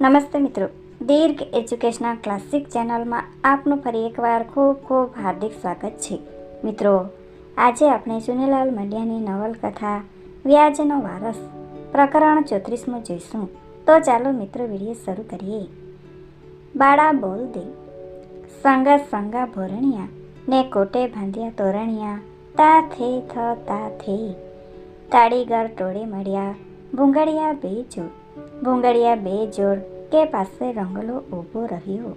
નમસ્તે મિત્રો. દીર્ઘ educational classic ચેનલમાં આપનું ફરી એકવાર ખૂબ ખૂબ હાર્દિક સ્વાગત છે. મિત્રો, આજે આપણે ચુનીલાલ મંડિયાની નવલકથા વ્યાજનો વારસ પ્રકરણ ચોત્રીસમું જોઈશું. તો ચાલો મિત્રો વીડિયો શરૂ કરીએ. બાળા બોલ દે સંગા સંગા ભોરણિયા, ને કોટે બાંધ્યા તોરણિયા, તા થે થ તા થે, તાળીગર ટોળે મળ્યા, ભૂંગળિયા બે જોડ ભૂંગળિયા બે જોડ કે પાસે રંગલો ઊભો રહ્યો.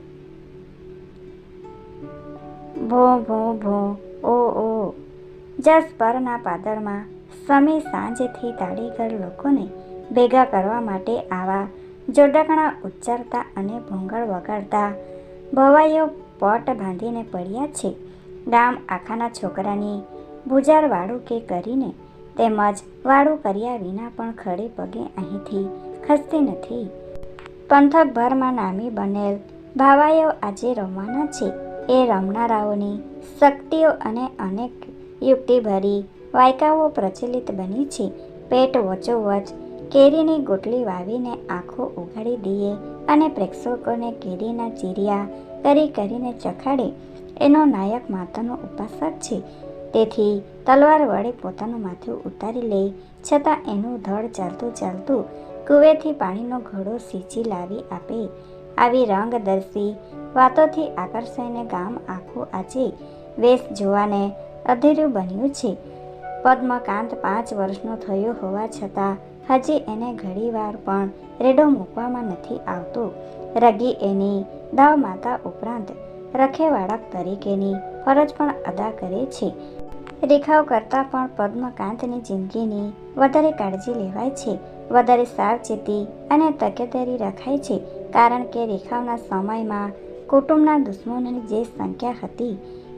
ભો ભો ભો, ઓ ઓ. જસ પરના પાદરમાં સમી સાંજથી તાળીગર લોકોને ભેગા કરવા માટે આવા જોડકણા ઉચ્ચારતા અને ભૂંગળ વગાડતા ભવાઈઓ પોટ બાંધીને પડ્યા છે. ગામ આખાના છોકરાની ભૂજાર વાળું કે કરીને તેમજ વાળું કર્યા વિના પણ ખડે પગે અહીંથી ખસતી નથી. પંથકભરમાં નામી બનેલ ભાવાઈઓ આજે રમવાના છે. એ રમનારાઓની શક્તિઓ અને અનેક યુક્તિભરી વાયકાઓ પ્રચલિત બની છે. પેટ વચોવચ કેરીની ગોટલી વાવીને આંખો ઉઘાડી દઈએ અને પ્રેક્ષકોને કેરીના ચીરિયા કરી કરીને ચખાડે, એનો નાયક માતાનો ઉપાસક છે. તેથી તલવાર વડે પોતાનું માથું ઉતારી લે છતાં એનું ધડ ચાલતું ચાલતું કુવેથી પાણીનો ઘડો સીંચી લાવી આપે. આવી રંગદર્શી વાતોથી આકર્ષાઈને ગામ આખું આજે વેશ જોવાને અધીરું બન્યું છે. પદ્મકાંત પાંચ વર્ષનો થયો હોવા છતાં હજી એને ઘડીવાર પણ રેડો મૂકવામાં નથી આવતો. રગી એની દાવ માતા ઉપરાંત રખેવાળક તરીકેની ફરજ પણ અદા કરે છે. રેખાઓ કરતાં પણ પદ્મકાંતની જિંદગીની વધારે કાળજી લેવાય છે. વધારે સાવચેતી અને તકેદારી રખાય છે, કારણ કે રેખાઓના સમયમાં કુટુંબના દુશ્મનોની જે સંખ્યા હતી,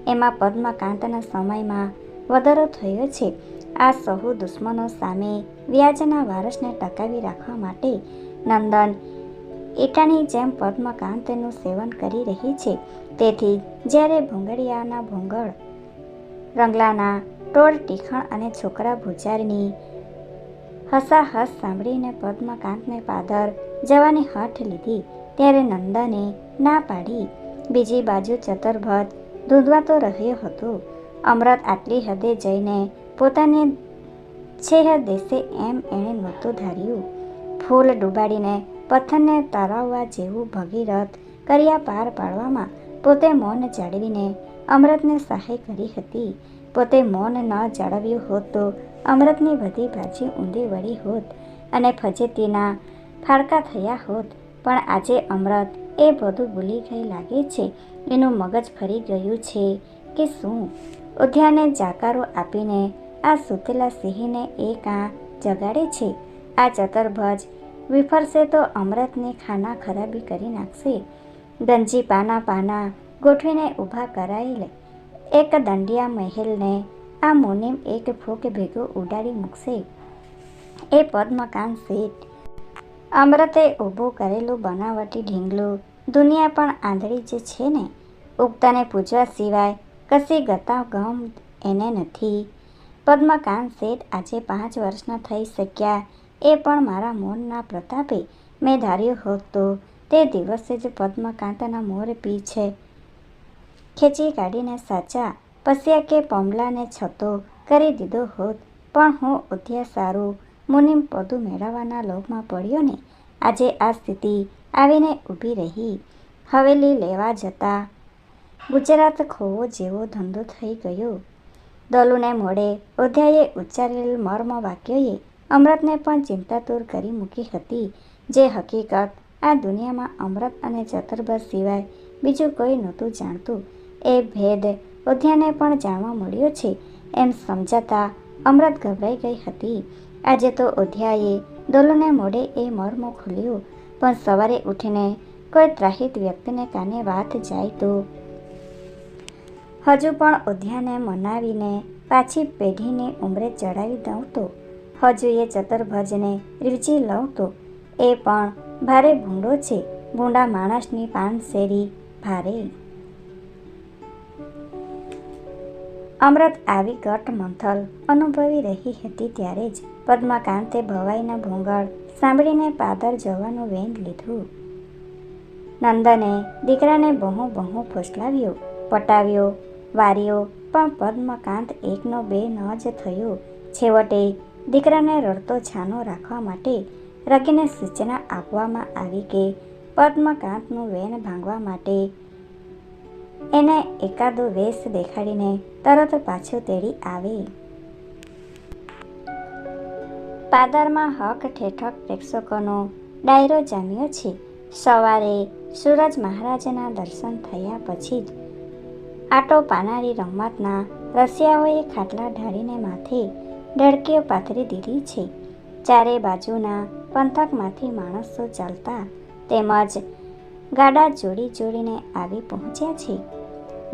એમાં પદ્મકાંતના સમયમાં વધારો થયો છે. આ સહુ દુશ્મનો સામે વ્યાજના વારસને ટકાવી રાખવા માટે નંદન એટાની જેમ પદ્મકાંતનું સેવન કરી રહી છે. તેથી જ્યારે ભૂંગળિયાના ભૂંગળ રંગલાના ટોળ ટીખણ અને છોકરા ભૂચારની હસાહસ સાંભળીને પદ્મકાંતને પાદર જવાની હઠ લીધી. ત્યારે નંદને ના પાડી. બીજી બાજુ ચતરભજ ધૂંધવાતો રહ્યો હતો. અમૃત આટલી હદે જઈને પોતાને છેહ દેશે એમ એણે નહોતું ધાર્યું. ફૂલ ડૂબાડીને પથ્થરને તરાવવા જેવું ભગીરથ કર્યા પાર પાડવામાં પોતે મૌન જાળવીને અમૃતને સહાય કરી હતી. પોતે મૌન ન જાળવ્યું હોત તો અમૃતની બધી ભાજી ઊંધી વળી હોત અને ફજેતીના ફાળકા થયા હોત, પણ આજે અમૃત એ બધું ભૂલી ગઈ લાગે છે. એનું મગજ ફરી ગયું છે કે શું? ઉદ્યાને જાકારો આપીને આ સૂતેલા સિંહને એ કાં જગાડે છે? આ ચતરભજ વિફરશે તો અમૃતની ખાના ખરાબી કરી નાખશે. ગંજી પાના પાના ગોઠવીને ઊભા કરાયેલ એક દંડિયા મહેલને આ મુનિમ એક ફૂક ભેગું ઉડાડી મૂકશે. એ પદ્મકાંત શેઠ. અમૃતે ઊભું કરેલું બનાવટી ઢીંગલું દુનિયા પણ આંધળી જે છે ને? ઉગતાને પૂજવા સિવાય કશી ગતા ગમ એને નથી. પદ્મકાંત શેઠ આજે પાંચ વર્ષના થઈ શક્યા. એ પણ મારા મૌનના પ્રતાપે મેં ધાર્યું હોત. તો તે દિવસે જ પદ્મકાંતના મોર પી છે. ખેંચી કાઢીને સાચા પસ્યા કે પમલાને છતો કરી દીધો હોત. પણ હું ઉદ્યા સારું. મુનિમ પદું મેળવવાના લોભમાં પડ્યો ને. આજે આ સ્થિતિ આવીને ઊભી રહી. હવેલી લેવા જતા ગુજરાત ખોવો જેવો ધંધો થઈ ગયો. દલુને મોડે ઓધ્યાએ ઉચ્ચારેલ મર્મ વાક્યોએ અમૃતને પણ ચિંતાતુર કરી મૂકી હતી. જે હકીકત આ દુનિયામાં અમૃત અને ચતુર્ભર સિવાય બીજું કોઈ નહોતું જાણતું. એ ભેદ ઉદ્યાને પણ જાણવા મળ્યો છે. એમ સમજાતા અમૃત ગભરાઈ ગઈ હતી. આજે તો ઓધ્યાએ દોલોને મોડે એ મર્મો ખોલ્યું, પણ સવારે ઉઠીને કોઈ ત્રાહિત વ્યક્તિને કાને વાત જાય તો? હજુ પણ ઉધ્યાને મનાવીને પાછી પેઢીની ઉંમરે ચડાવી દઉં તો? હજુ એ ચતરભજને રીવજી લઉં તો? એ પણ ભારે ભૂંડો છે. ભૂંડા માણસની પાનસેરી ભારે અમૃત આવી ઘટ મંથલ અનુભવી રહી હતી ત્યારે જ પદ્માકાંતે ભવાઈના ભૂંગળ સાંભળીને પાદર જવાનું વેન લીધું. નંદને દીકરાને બહુ બહુ ફોસલાવ્યો, પટાવ્યો, વાર્યો, પણ પદ્મકાંત એકનો બે ન જ થયો. છેવટે દીકરાને રડતો છાનો રાખવા માટે રગીને સૂચના આપવામાં આવી કે પદ્મકાંતનું વેન ભાંગવા માટે એને એકાદો વેશ દેખાડીને તરત પાછો તેડી આવે. પાદરમાં હક ઠેઠક પ્રેક્ષકોનો ડાયરો જામ્યો છે. સવારે સૂરજ મહારાજના દર્શન થયા પછી જ આટો પાનારી રમતના રસિયાઓએ ખાટલા ઢાળીને માથે ડળકીઓ પાથરી દીધી છે. ચારે બાજુના પંથકમાંથી માણસો ચાલતા તેમજ ગાડા જોડી જોડીને આવી પહોંચ્યા છે.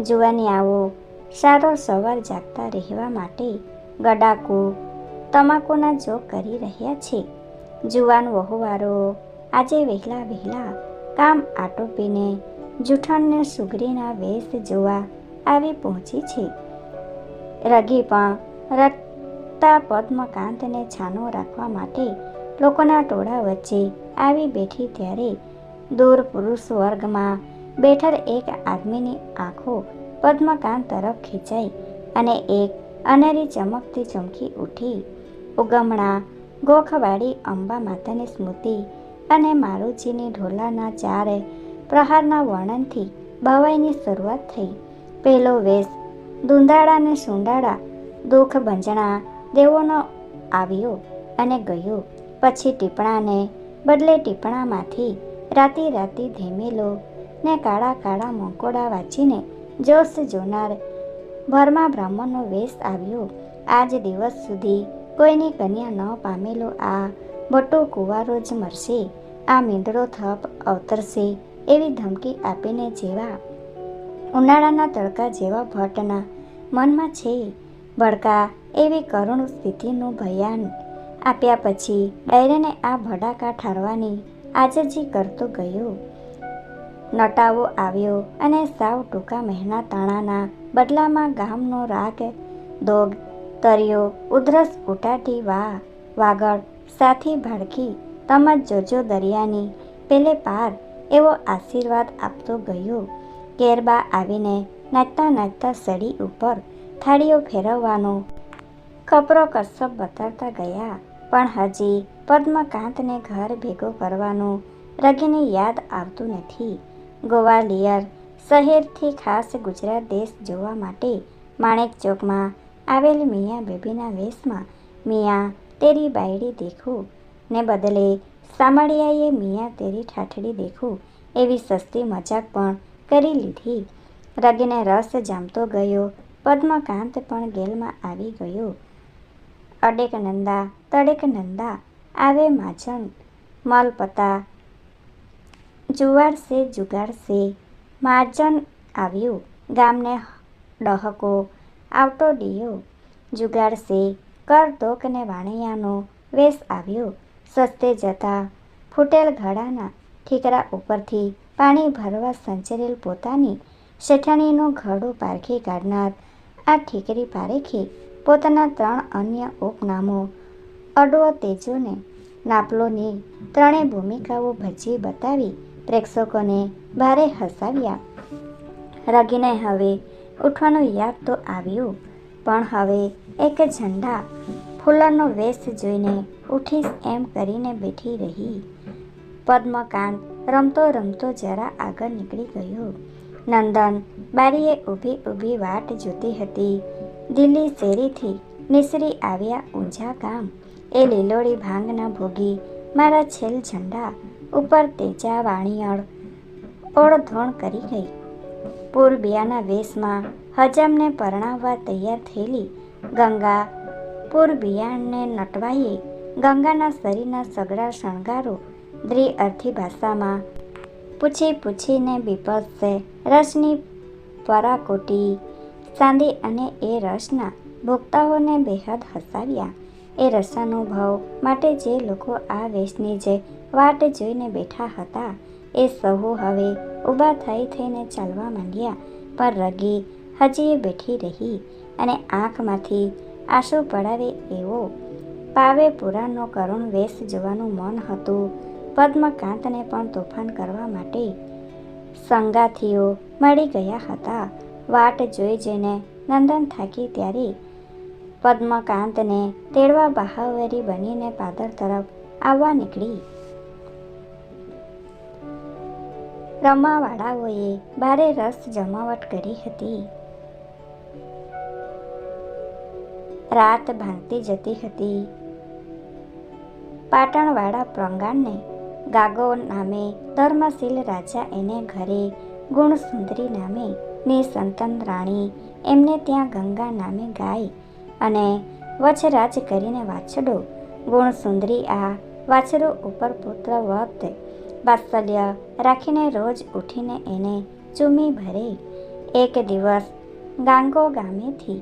જુવાની આવો સારો સવાર જાગતા રહેવા માટે ગડાકુ, તમાકુના જોગ કરી રહ્યા છે. જુવાન વહુવારો, આજે વહેલા વહેલા કામ આટોપીને જૂઠણને સુગરીના વેશ જોવા આવી પહોંચી છે. રઘી પણ રક્તા પદ્મકાંતને છાનો રાખવા માટે લોકોના ટોળા વચ્ચે આવી બેઠી ત્યારે દૂર પુરુષ વર્ગમાં બેઠર એક આદમીની આંખો પદ્મકાંત તરફ ખેંચાઈ અને એક અનેરી ચમકતી ચમકી ઉઠી. ઉગમણા ગોખવાડી અંબા માતાની સ્મૃતિ અને મારુજીની ઢોલાના ચારે પ્રહારના વર્ણનથી ભવાઈની શરૂઆત થઈ. પહેલો વેશ, દુંદાળા ને સુંડાળા દુઃખ ભંજણા દેવોનો આવ્યો અને ગયો. પછી ટીપણાને બદલે ટીપણામાંથી રાતી રાતી ધેમેલો ને કાળા કાળા મોકોડા વાંચીને જોશ જોનાર ભરમાં બ્રાહ્મણનો વેશ આવ્યો. આજ દિવસ સુધી કોઈની કન્યા ન પામેલો આ બટો કુંવારો જ મરશે. આ મીંદડો થપ અવતરશે એવી ધમકી આપીને જેવા ઉનાળાના તડકા જેવા ભટ્ટના મનમાં છે. ભડકા એવી કરુણ સ્થિતિનું ભયાન આપ્યા પછી ડાયરેને આ ભડાકા ઠારવાની આજીજી કરતો ગયો. નટાવો આવ્યો અને સાવ ટૂંકા મહેના તાણાના બદલામાં ગામનો રાગ દોગ તર્યો. ઉધરસ ઉટાટી વા, વાગડ સાથી ભડકી તમજ જોજો દરિયાની પેલે પાર એવો આશીર્વાદ આપતો ગયો. કેરબા આવીને નાચતા નાચતા સડી ઉપર થાળીઓ ફેરવવાનો કપરો કસબ બતાવતા ગયા. પણ હજી પદ્મકાંતને ઘર ભેગો કરવાનું રગીને યાદ આવતું નથી. ગોવાલિયર શહેરથી ખાસ ગુજરાત દેશ જોવા માટે માણેક ચોકમાં આવેલ મિયા બેબીના વેશમાં મિયા તેરી બાયડી દેખું. ને બદલે સામળિયાએ મિયા તેરી ઠાઠડી દેખું. એવી સસ્તી મજાક પણ કરી લીધી. રગીને રસ જામતો ગયો. પદ્મકાંત પણ ગેલમાં આવી ગયો. અડેક નંદા, તડેક નંદા, આવે માજન મલપતા જુવાડશે જુગાડશે માર્જન આવ્યું. ગામને ડહકો આવતો ડિયો. જુગાડશે કર તોકને વાણિયાનો વેશ આવ્યો. સસ્તે જતા ફૂટેલ ઘડાના ઠીકરા ઉપરથી પાણી ભરવા સંચરેલ પોતાની શેઠાણીનો ઘડો પારખી કાઢનાર આ ઠીકરી પારેખી પોતાના ત્રણ અન્ય ઉપનામો, અડવો તેજોને, નાપલોની ત્રણેય ભૂમિકાઓ ભજી બતાવી પ્રેક્ષકોને ભારે હસાવ્યા. રગીને હવે ઉઠવાનું યાદ તો આવ્યું, પણ હવે એક ઝંડા ફૂલરનો વેશ જોઈને ઉઠીશ એમ કરીને બેઠી રહી. પદ્મકાંત રમતો રમતો જરા આગળ નીકળી ગયો. નંદન બારીએ ઊભી ઊભી વાટ જોતી હતી. દિલ્હી શેરીથી નિસરી આવ્યા ઊંઝા ગામ. એ લીલોડી ભાંગના ભોગી મારા છેલ ઝંડા ઉપર તેજા વાણીયળ ઓળધોણ કરી ગઈ પૂરબિયાના વેશમાં હજામને પરણાવવા તૈયાર થયેલી ગંગા પૂરબિયાણને નટવાઈએ ગંગાના શરીરના સગડા શણગારો દ્વિઅર્થી ભાષામાં પૂછી પૂછીને બીપસશે રસની પરાકોટી સાંદી અને એ રસના ભોગતાઓને બેહદ હસાવ્યા. એ રસાનુભવ માટે જે લોકો આ વેશની જે વાટ જોઈને બેઠા હતા, એ સહુ હવે ઊભા થઈ થઈને ચાલવા માંડ્યા, પણ રગી હજી બેઠી રહી અને આંખમાંથી આંસુ પડાવે એવો પાવે પુરાણનો કરુણ વેશ જોવાનું મન હતું. પદ્મકાંતને પણ તોફાન કરવા માટે સંગાથીઓ મળી ગયા હતા. વાટ જોઈ જઈને નંદન થાકી ત્યારે પદ્મકાંતને તેડવા બહાવરી બનીને પાદર તરફ આવવા નીકળી. રમાવાળાઓએ ભારે રસ જમાવટ કરી હતી. રાત ભાંગતી જતી હતી. પાટણવાળા પ્રંગાણને ગાગો નામે ધર્મશીલ રાજા એને ઘરે ગુણસુંદરી નામે નિસંતન રાણી એમને ત્યાં ગંગા નામે ગાય અને વચરાજ કરીને વાછડો. ગુણસુંદરી આ વાછરો ઉપર પુત્ર વત વાત્સલ્ય રાખીને રોજ ઉઠીને એને ચૂમી ભરે. એક દિવસ ગાંગો ગામેથી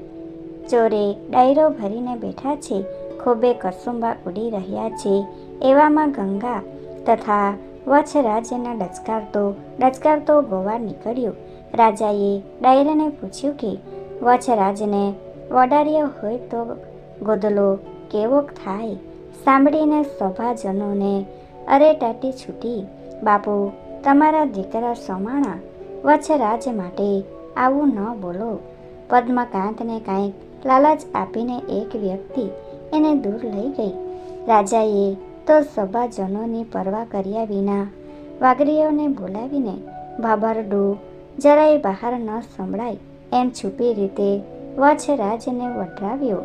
ચોરે ડાયરો ભરીને બેઠા છે. ખૂબે કસુંબા ઉડી રહ્યા છે. એવામાં ગંગા તથા વચ્છરાજને ડચકારતો ડચકારતો ગોવા નીકળ્યો. રાજાએ ડાયરાને પૂછ્યું કે વચ્છરાજને વડાર્યો હોય તો ગોદલો કેવોક થાય સાંભળીને સભાજનોને અરેટાટી છૂટી. બાપુ, તમારા દીકરા સોમાણા વચ્છરાજ માટે આવું ન બોલો. પદ્મકાંતને કાંઈક લાલચ આપીને એક વ્યક્તિ એને દૂર લઈ ગઈ. રાજાએ તો સભાજનોની પરવા કર્યા વિના વાઘરીઓને બોલાવીને, ભાભરડું, જરાય બહાર ન સંભળાય. એમ છુપી રીતે વચ્છરાજને વટરાવ્યો.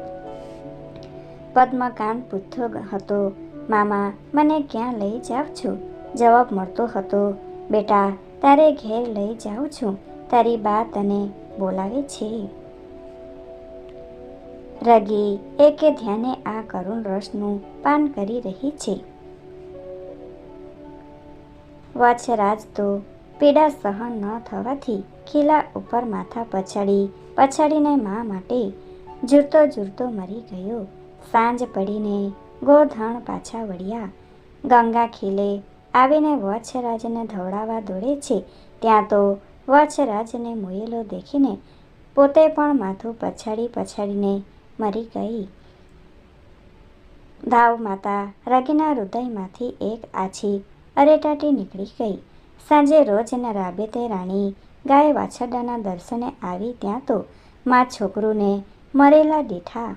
પદ્મકાંત પૂછતો હતો. મામા, મને ક્યાં લઈ જાવ છો? જવાબ મળતો હતો, બેટા, તારે ઘેર લઈ જાઉં છું. તારી બા તને બોલાવે છે. રગી એકે ધ્યાને આ કરુણ રસનું પાન કરી રહી છે. વચ્છરાજ તો પીડા સહન ન થવાથી ખીલા ઉપર માથા પછાડી, પછાડીને મા માટે ઝૂરતો ઝૂરતો મરી ગયો. સાંજ પડીને ગોધણ પાછા વળ્યા. ગંગા ખીલે આવીને વચ્છરાજને ધવડાવવા દોડે છે. ત્યાં તો વચ્છરાજને મોયેલો દેખીને પોતે પણ માથું પછાડી પછાડીને મરી ગઈ. ધાવ માતા રગીના હૃદયમાંથી એક આછી અરેટાટી નીકળી ગઈ. સાંજે રોજના રાબેતે રાણી ગાય વાછરડાના દર્શને આવી ત્યાં તો મા છોકરોને મરેલા દીઠા.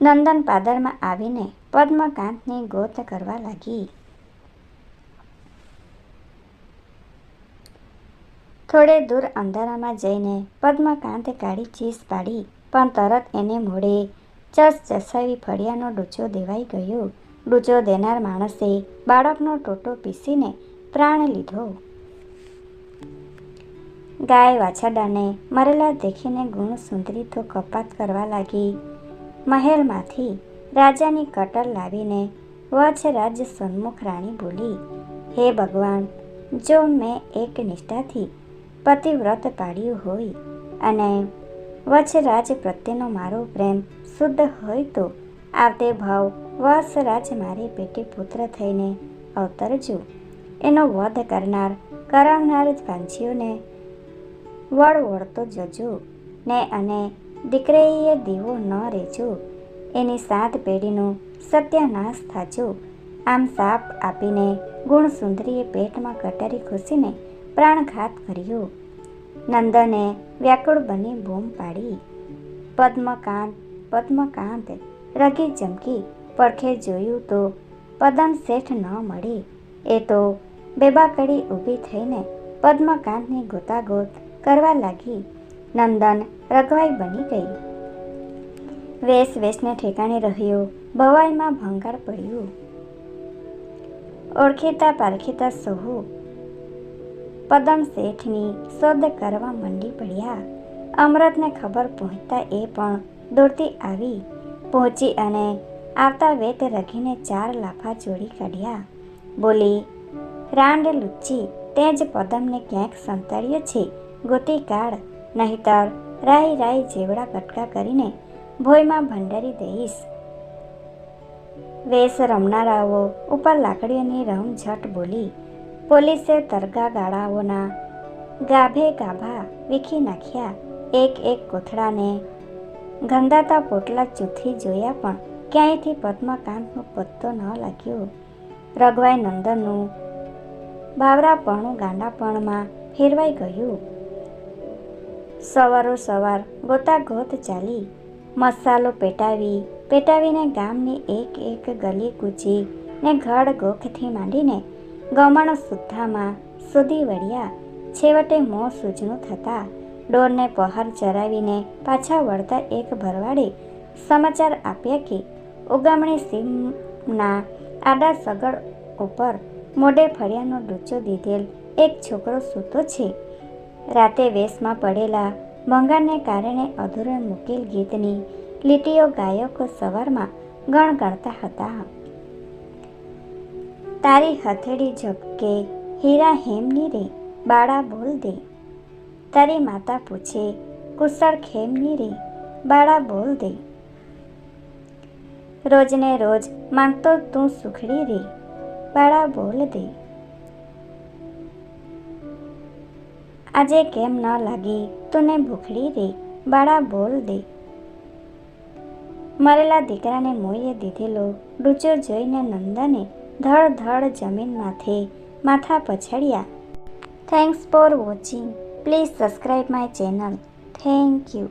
નંદન પાદરમાં આવીને પદ્મકાંતની ગોત કરવા લાગી. થોડે દૂર અંધારામાં જઈને પદ્મકાંતે કાળી ચીસ પાડી, પણ તરત એને મોડે ચસ ચસાવી ફળિયાનો ડૂચો દેવાઈ ગયો. ડૂચો દેનાર માણસે બાળકનો ટોટો પીસીને પ્રાણ લીધો. ગાય વાછરડાને મરેલા દેખીને ગુણ સુંદરી તો કપાત કરવા લાગી. મહેલમાંથી રાજાની કટર લાવીને વચ્છરાજ સન્મુખ રાણી બોલી, હે ભગવાન, જો મેં એક નિષ્ઠાથી પતિવ્રત પાડ્યું હોય અને વચ્છરાજ પ્રત્યેનો મારો પ્રેમ શુદ્ધ હોય તો આવતે ભાવ વત્સરાજ મારી પેટી પુત્ર થઈને અવતરજો. એનો વધ કરનાર કરાવનાર પાંછીઓને વળ વળતો જજો. ને અને દીકરીએ દીવો ન રેજો. એની સાત પેઢીનો સત્યાનાશ થાજો. આમ સાપ આપીને ગુણસુંદરીએ પેટમાં કટારી ખુશીને પ્રાણઘાત કર્યો. નંદને વ્યાકુળ બની બૂમ પાડી. પદ્મકાંત પદ્મકાંત, રગી ચમકી, પડખે જોયું તો પદમ શેઠ ન મળી. એ તો બેબાકડી ઊભી થઈને પદ્મકાંતની ગોતાગોત કરવા લાગી. નંદન રઘવાઈ બની ગઈ. વેશ વેશને ઠેકાણે રહ્યો. ભવાઈમાં ભંગાર પડ્યું. ઓળખીતા પારખીતા સહુ. પદમ શેઠની શોધ કરવા મંડી પડ્યા. અમૃતને ખબર પહોંચતા એ પણ દોડતી આવી. પહોંચી અને આવતા વેત રઘીને ચાર લાફા જોડી કાઢ્યા. બોલી, રાંડ લુચ્ચી, તે જ પદમને ક્યાંક સંતાડ્યો છે? ગોતી કાળ નહીતર રાઈ રાઈ જેવડા કટકા કરીને ભોયમાં ભંડારી દઈશ. વેશ રમનારાઓ ઉપર લાકડીઓની રમઝટ બોલી પોલીસે તરગા ગાળાઓના ગાભે ગાભા વીખી નાખ્યા. એક એક કોથળાને ગંધાતા પોટલા ચૂથી જોયા પણ ક્યાંયથી પદ્મકાંતનો પત્તો ન લાગ્યો. રઘવાઈ નંદનનું બાવરાપણું ગાંડાપણમાં ફેરવાઈ ગયું. સવારો સવાર ગોતાગોત ચાલી. મસાલો પેટાવી, પેટાવીને ગામની એક એક ગલી કૂચી ને ઘડ ગોખથી માંડીને ગમણ સુદ્ધામાં સુધી વળ્યા. છેવટે મોં સૂજનું થતાં ડોરને પહાર ચરાવીને પાછા વળતા એક ભરવાડે સમાચાર આપ્યા કે, ઉગામણી સીમના આડા સગડ ઉપર મોઢે ફળિયાનો ડૂચો દીધેલ એક છોકરો સૂતો છે. રાતે વેશમાં પડેલા ભંગારને કારણે અધૂરે મૂકેલ ગીતની લીટીઓ ગાયકો સવારમાં ગણગણતા હતા. તારી હથેળી ઝબકે, હીરા હેમની રે, બાળા બોલ દે. તારી માતા પૂછે, કુશળ ખેમની રે, બાળા બોલ દે. રોજને રોજ માંગતો તું સુખડી રે, બાળા બોલ દે. આજે કેમ ન લાગી? તને ભૂખડી રે બાળા બોલ દે. મરેલા દીકરાને મોઈએ દીધેલો, ડૂચો જોઈને નંદને ધડ ધડ જમીનમાંથી માથા પછાડ્યા. Thanks for watching please subscribe my channel thank you